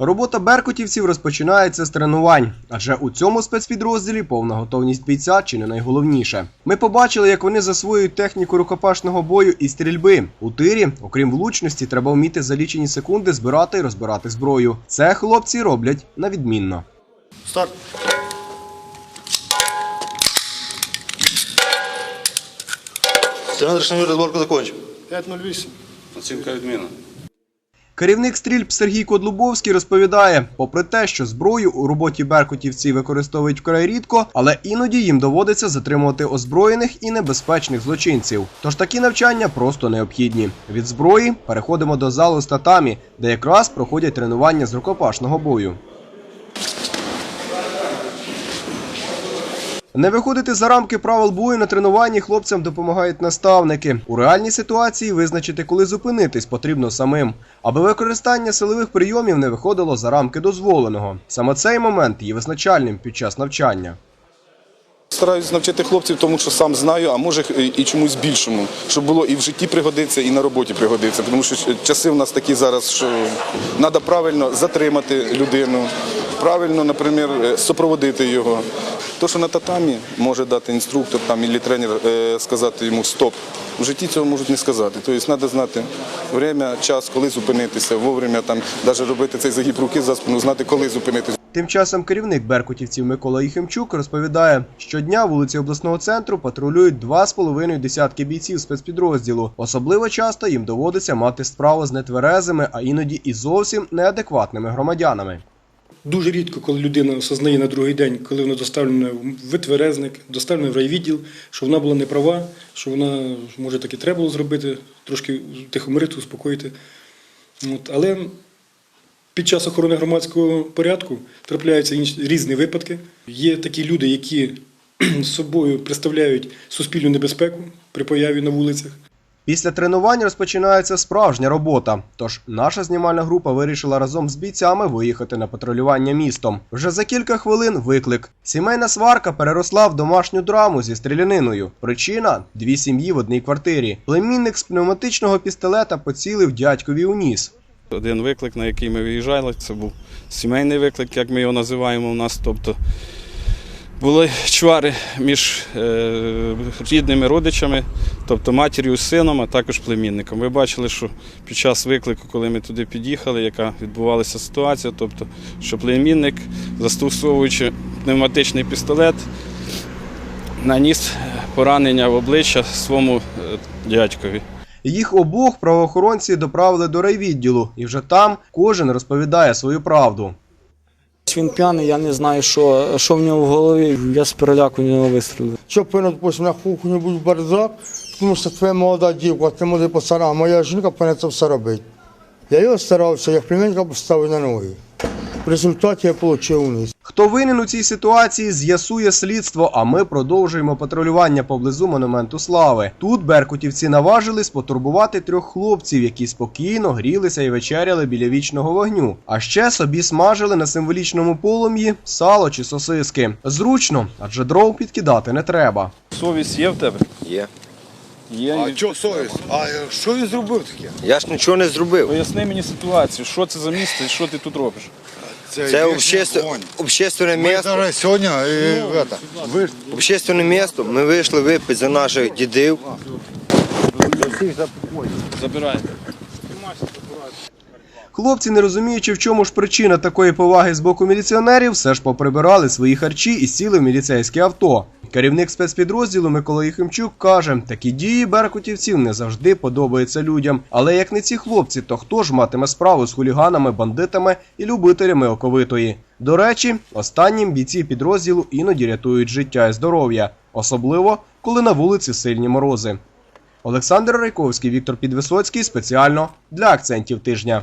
Робота беркутівців розпочинається з тренувань, адже у цьому спецпідрозділі повна готовність бійця чи не найголовніше. Ми побачили, як вони засвоюють техніку рукопашного бою і стрільби. У тирі, окрім влучності, треба вміти за лічені секунди збирати і розбирати зброю. Це хлопці роблять на відмінно. Старт. Тренировочную разборку закончим. 5.08. Оцінка відміна. Керівник стрільб Сергій Кодлубовський розповідає, попри те, що зброю у роботі беркутівці використовують вкрай рідко, але іноді їм доводиться затримувати озброєних і небезпечних злочинців. Тож такі навчання просто необхідні. Від зброї переходимо до залу з татамі, де якраз проходять тренування з рукопашного бою. Не виходити за рамки правил бою на тренуванні хлопцям допомагають наставники. У реальній ситуації визначити, коли зупинитись, потрібно самим, аби використання силових прийомів не виходило за рамки дозволеного. Саме цей момент є визначальним під час навчання. Стараюсь навчити хлопців, тому що сам знаю, а може і чомусь більшому, щоб було і в житті пригодиться, і на роботі пригодиться. Тому що часи в нас такі зараз, що треба правильно затримати людину, правильно, наприклад, супроводити його. То, що на татамі може дати інструктор там, або тренер е, сказати йому стоп. У житті цього можуть не сказати. Тобто треба знати время, час, коли зупинитися, вовремя там, навіть робити цей загиб руки за спину, знати, коли зупинитися. Тим часом керівник беркутівців Микола Їхимчук розповідає, щодня вулиці обласного центру патрулюють два з половиною десятки бійців спецпідрозділу. Особливо часто їм доводиться мати справу з нетверезими, а іноді і зовсім неадекватними громадянами. Дуже рідко, коли людина осознає на другий день, коли вона доставлена в витверезник, доставлена в райвідділ, що вона була неправа, що вона може так і треба було зробити, трошки тихомирити, успокоїти. От, але під час охорони громадського порядку трапляються різні випадки. Є такі люди, які з собою представляють суспільну небезпеку при появі на вулицях. Після тренувань розпочинається справжня робота. Тож наша знімальна група вирішила разом з бійцями виїхати на патрулювання містом. Вже за кілька хвилин виклик. Сімейна сварка переросла в домашню драму зі стріляниною. Причина дві сім'ї в одній квартирі. Племінник з пневматичного пістолета поцілив дядькові у ніс. Один виклик, на який ми виїжджали, це був сімейний виклик, як ми його називаємо у нас. Тобто були чвари між е, рідними родичами, тобто матір'ю з сином, а також племінником. Ви бачили, що під час виклику, коли ми туди під'їхали, яка відбувалася ситуація, тобто, що племінник, застосовуючи пневматичний пістолет, наніс поранення в обличчя своєму е, дядькові. Їх обох правоохоронці доправили до райвідділу, і вже там кожен розповідає свою правду. Він п'яний, я не знаю, що, що в нього в голові. Я з переляку не вистрілив. Що повинен, допустим, на кухню будь бардак, тому що твоя молода дівка, ти молодий пацана, а моя жінка повинна це все робити. Я його старався, як племінника поставив на ноги. В результаті я отримав вниз. Хто винен у цій ситуації, з'ясує слідство, а ми продовжуємо патрулювання поблизу монументу слави. Тут беркутівці наважились потурбувати трьох хлопців, які спокійно грілися і вечеряли біля вічного вогню. А ще собі смажили на символічному полум'ї сало чи сосиски. Зручно, адже дров підкидати не треба. Совість є в тебе? Є. Є. А що совість? А що він зробив таке? Я ж нічого не зробив. Поясни мені ситуацію, що це за місце і що ти тут робиш? Це обществе- общественне місто. зараз сьогодні і, это, ви Общественне місто. Ми вийшли випити за наших дідів. Забирай. Хлопці, не розуміючи, в чому ж причина такої поваги з боку міліціонерів, все ж поприбирали свої харчі і сіли в міліцейське авто. Керівник спецпідрозділу Микола Єхимчук каже, такі дії беркутівців не завжди подобаються людям. Але як не ці хлопці, то хто ж матиме справу з хуліганами, бандитами і любителями оковитої? До речі, останнім бійці підрозділу іноді рятують життя і здоров'я, особливо коли на вулиці сильні морози. Олександр Райковський, Віктор Підвисоцький спеціально для акцентів тижня.